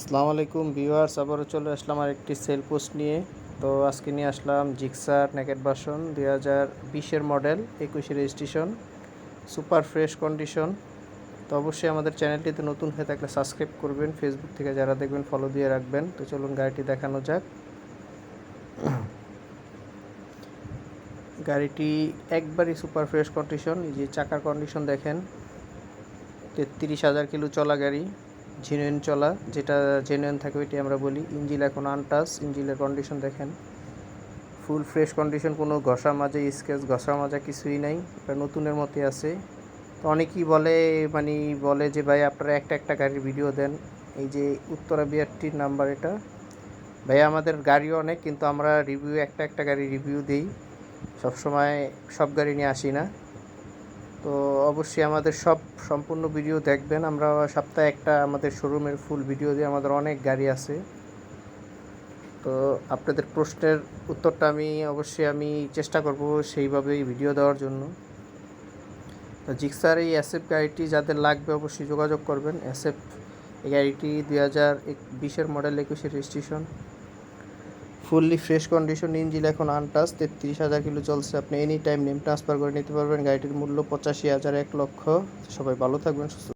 আসসালামু আলাইকুম ভিউয়ার্স, আবারও চলে আসলাম আর একটি সেল পোস্ট নিয়ে। তো আজকে নিয়ে আসলাম জিক্সার নেকেট বাসন দুই হাজার বিশের মডেল একুশে রেজিস্ট্রেশন সুপার ফ্রেশ কন্ডিশন তো অবশ্যই আমাদের চ্যানেলটিতে নতুন হয়ে থাকলে সাবস্ক্রাইব করবেন ফেসবুক থেকে যারা দেখবেন ফলো দিয়ে রাখবেন। তো চলুন গাড়িটি দেখানো যাক। গাড়িটি একবারই সুপার ফ্রেশ কন্ডিশন এই যে চাকার কন্ডিশন দেখেন, তেত্রিশ হাজার কিলো চলা গাড়ি। জেনুইন চলা, যেটা জেনুইন থাকে ওইটি আমরা বলি। ইঞ্জিল এখন আনটাস ইঞ্জিলের কন্ডিশন দেখেন। ফুল ফ্রেশ কন্ডিশন কোনো ঘষা মাজা স্কেচ ঘষা মাজা কিছুই নাই, এটা নতুনের মতোই আছে। তো অনেকেই বলে মানে বলে যে, ভাই, আপনারা একটা একটা গাড়ির ভিডিও দেন। এই যে উত্তরা বিআরটির নাম্বার এটা। ভাই, আমাদের গাড়িও অনেক, কিন্তু আমরা রিভিউ একটা একটা গাড়ি রিভিউ দিই। সবসময় সব গাড়ি নিয়ে আসি না। অবশ্যই আমাদের সব সম্পূর্ণ ভিডিও দেখবেন। আমরা সপ্তাহে একটা আমাদের শোরুমের ফুল ভিডিও দিয়ে আমাদের অনেক গাড়ি আছে। তো আপনাদের প্রশ্নের উত্তরটা আমি অবশ্যই আমি চেষ্টা করব সেইভাবেই ভিডিও দেওয়ার জন্য। তো জিক্সার এই অ্যাসেপ গাড়িটি যাদের লাগবে অবশ্যই যোগাযোগ করবেন। অ্যাসেপ এই গাড়িটি দুই হাজার বিশের মডেল একুশের registration fully fresh condition engine এখন আনটাস তেত্রিশ হাজার কিলো চলছে। আপনি এনি টাইম নেম ট্রান্সফার করে নিতে পারবেন। গাড়িটির মূল্য পঁচাশি হাজার এক লক্ষ। সবাই ভালো থাকবেন, সুস্থ